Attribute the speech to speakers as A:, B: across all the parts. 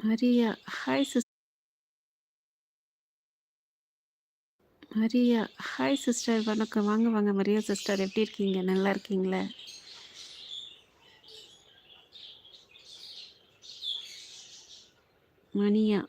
A: Maria hi sis Maria hi sister வணக்கம். வாங்க வாங்க. மரியா சிஸ்டர் எப்படி இருக்கீங்க? நல்லா இருக்கீங்களா? மணியா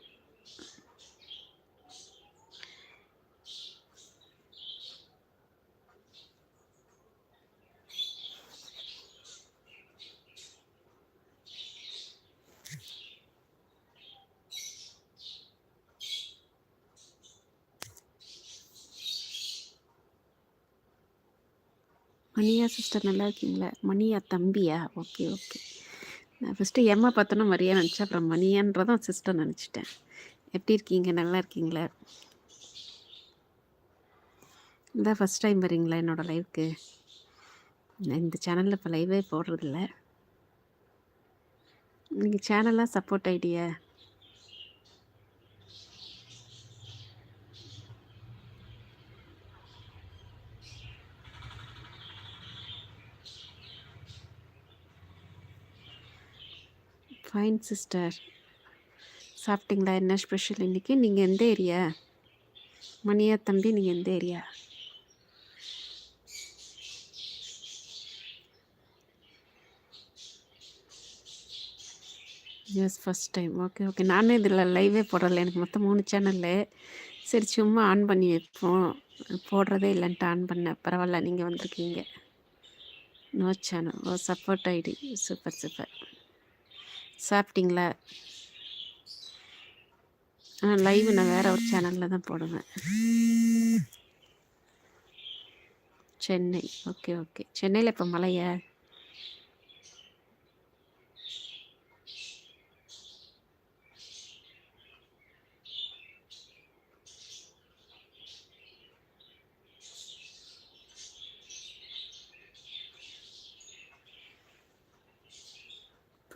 A: மணியா சிஸ்டர் நல்லா இருக்கீங்களா? மணியா தம்பியா? ஓகே ஓகே நான் ஃபஸ்ட்டு எம்மா பார்த்தோன்னா மரியா நினச்சேன். அப்புறம் மணியான்றதான் சிஸ்டர் நினச்சிட்டேன். எப்படி இருக்கீங்க? நல்லா இருக்கீங்களா? இதான் ஃபஸ்ட் டைம் வரீங்களா என்னோடய லைவுக்கு நான் இந்த சேனலில் இப்போ லைவே போடுறதில்ல. நீங்கள் சேனலாக சப்போர்ட் ஐடியா ஃபைன் சிஸ்டர் சாப்பிட்டீங்களா? என்ன ஸ்பெஷல் இன்றைக்கி நீங்கள் எந்த ஏரியா? மணியா தம்பி நீங்கள் எந்த area? Yes first time okay okay நானும் இதில் லைவே போடலை. எனக்கு மொத்தம் மூணு சேனலு சரி சும்மா ஆன் பண்ணி வைப்போம். போடுறதே இல்லைன்ட்டு ஆன் பண்ணேன். பரவாயில்ல நீங்கள் வந்திருக்கீங்க. No channel oh support ID super super சாப்பிட்டீங்களா? ஆ லைவ் நான் வேறு ஒரு சேனலில் தான் போடுவேன். சென்னை. Okay okay. சென்னையில் இப்போ மழையா?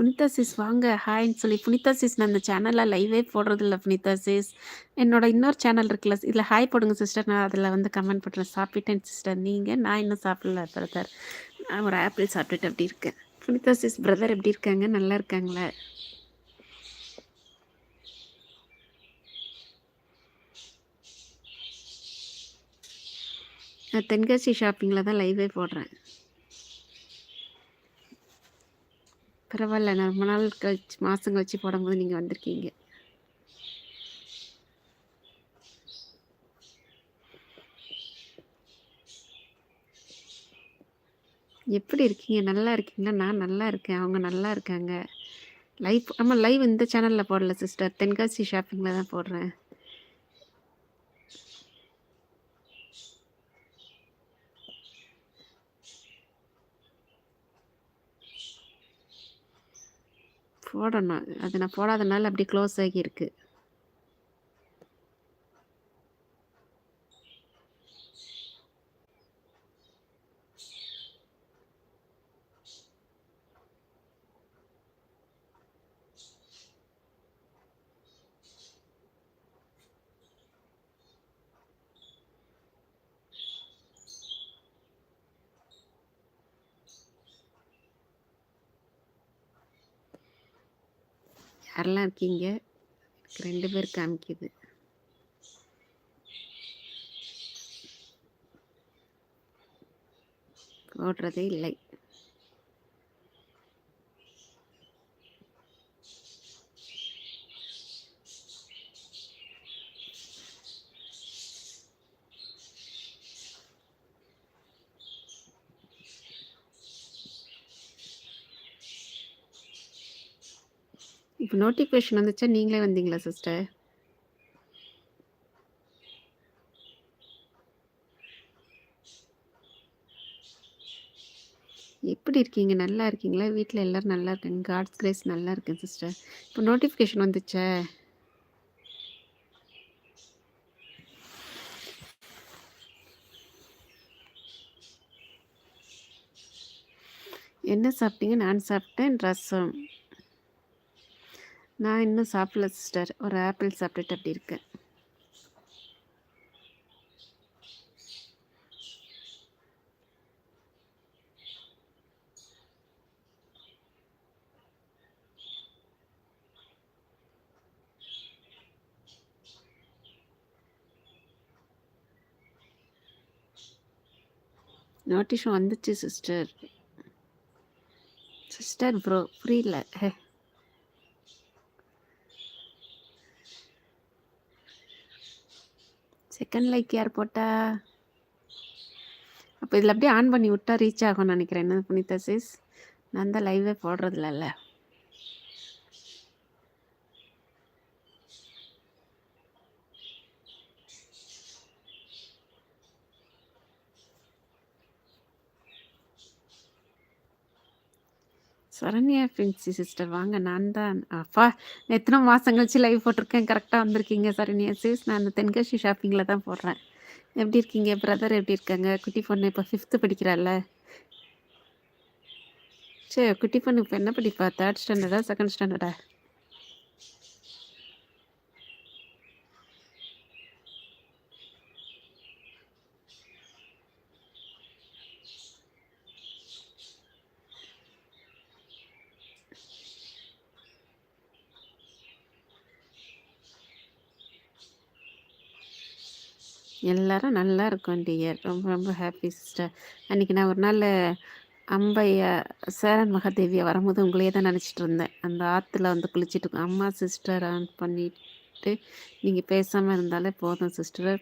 A: புனிதா சிஸ் வாங்க ஹாய்ன்னு சொல்லி புனிதா சிஸ் நான் இந்த சேனலில் லைவே போடுறதில்ல புனிதா சிஸ் என்னோட இன்னொரு சேனல் இருக்குல்ல இதில் ஹாய் போடுங்க சிஸ்டர் நான் அதில் வந்து கமெண்ட் பண்ணுறேன் சாப்பிட்டேன் சிஸ்டர் நீங்கள் நான் இன்னும் சாப்பிடல பிரதர் நான் ஒரு ஆப்பிள் சாப்பிட்டுட்டு அப்படி இருக்கேன்? புனிதா சிஸ் பிரதர் எப்படி இருக்காங்க? நல்லா இருக்காங்களா? நான் தென்காசி ஷாப்பிங்கில் தான் லைவே போடுறேன். பரவாயில்ல. நான் ரொம்ப நாள் கழிச்சு மாதம் கழிச்சு போடும்போது நீங்கள் வந்திருக்கீங்க. எப்படி இருக்கீங்க? நல்லா இருக்கீங்களா? நான் நல்லா இருக்கேன். அவங்க நல்லா இருக்காங்க. லைவ் ஆமாம் லைவ் இந்த சேனலில் போடல சிஸ்டர் தென்காசி ஷாப்பிங்கில் தான் போடுறேன். போடணும். அது நான் போடாதனால அப்படி க்ளோஸ் ஆகியிருக்கு. யாரெல்லாம் இருக்கீங்க? ரெண்டு பேர் காமிக்குது. போடுறதே இல்லை. இப்போ நோட்டிஃபிகேஷன் வந்துச்சா? நீங்களே வந்தீங்களா சிஸ்டர் எப்படி இருக்கீங்க? நல்லா இருக்கீங்களா? வீட்டில் எல்லோரும் நல்லா இருக்கேங்க? காட்ஸ் கிரேஸ் நல்லா இருக்கேன் சிஸ்டர் இப்போ நோட்டிஃபிகேஷன் வந்துச்சே? என்ன சாப்பிட்டீங்க? நான் சாப்பிட்டேன் ரசம். ना इन सापल सिस्टर और आपल सापे अभी notice sister sister bro free है செகண்ட் லைக் யார் போட்டா? அப்போ இதில் அப்படியே ஆன் பண்ணி விட்டா ரீச் ஆகும்னு நினைக்கிறேன். என்ன புனிதா சிஸ் நான் தான் லைவே போடுறதில்லல்ல சரண்யா ஃபின்சி சிஸ்டர் வாங்க. நான் தான். அப்பா எத்தனை மாதம் கழிச்சு லைவ் போட்டிருக்கேன். கரெக்டாக வந்திருக்கீங்க சரண்யா. சிஸ் நான் அந்த தென்காசி ஷாப்பிங்கில் தான் போடுறேன். எப்படி இருக்கீங்க? பிரதர் எப்படி இருக்காங்க? குட்டி பொண்ணு இப்போ ஃபிஃப்த்து படிக்கிறாள்ல. சரி குட்டி பொண்ணு இப்போ என்ன படிப்பா? தேர்ட் ஸ்டாண்டர்டா செகண்ட் ஸ்டாண்டர்டா எல்லாரும் நல்லா இருக்கோம் டியர் ரொம்ப ரொம்ப ஹாப்பி சிஸ்டர் அன்றைக்கி நான் ஒரு நாள் அம்பையா சேரன் மகாதேவியை வரும்போது உங்களையே தான் நினச்சிட்டு இருந்தேன். அந்த ஆற்றுல வந்து குளிச்சுட்டு இருக்கோம். அம்மா சிஸ்டர் ஆன் பண்ணிட்டு நீங்கள் பேசாமல் இருந்தாலே போதும் சிஸ்டர்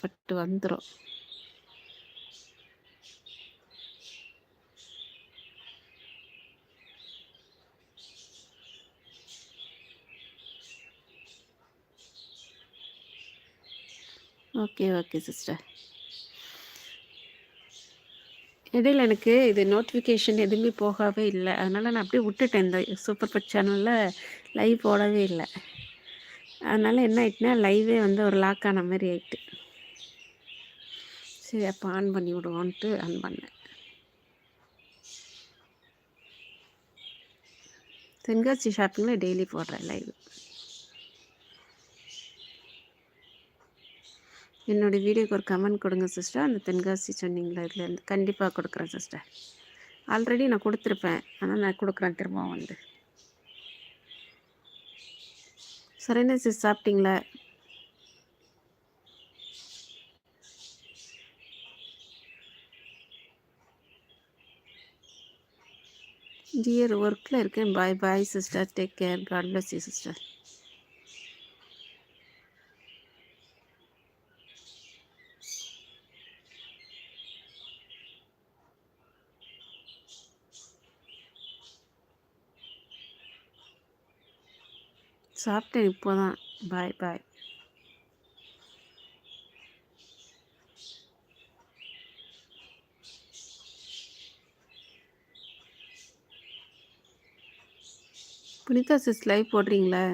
A: பட்டு வந்துடும் ஓகே ஓகே சிஸ்டர். இடையில் எனக்கு இது நோட்டிஃபிகேஷன் எதுவுமே போகவே இல்லை. அதனால் நான் அப்படியே விட்டுட்டேன். இந்த சூப்பர் பட் சேனலில் லைவ் போடவே இல்லை. அதனால் என்ன ஆயிட்டுனா லைவே வந்து ஒரு லாக் ஆன மாதிரி ஆயிட்டு. சரி அப்போ ஆன் பண்ணி விடுவோன்ட்டு ஆன் பண்ணேன். தென்காசி ஷாப்பிங்கில் டெய்லி போடுறேன் லைவ் என்னுடைய வீடியோக்கு ஒரு கமெண்ட் கொடுங்க சிஸ்டர் அந்த தென்காசி சொன்னீங்களா? இதுலேருந்து கண்டிப்பாக கொடுக்குறேன் சிஸ்டர் ஆல்ரெடி நான் கொடுத்துருப்பேன். ஆனால் நான் கொடுக்குறேன் திரும்ப வந்து. சரிண்ணே சிஸ் சாப்பிட்டீங்களா? டியர் ஒர்க்கில் இருக்கேன். Bye bye sister take care God bless you sister சாப்பிட்டேன் இப்போ தான் bye bye Punitha sis live போடுறீங்களா?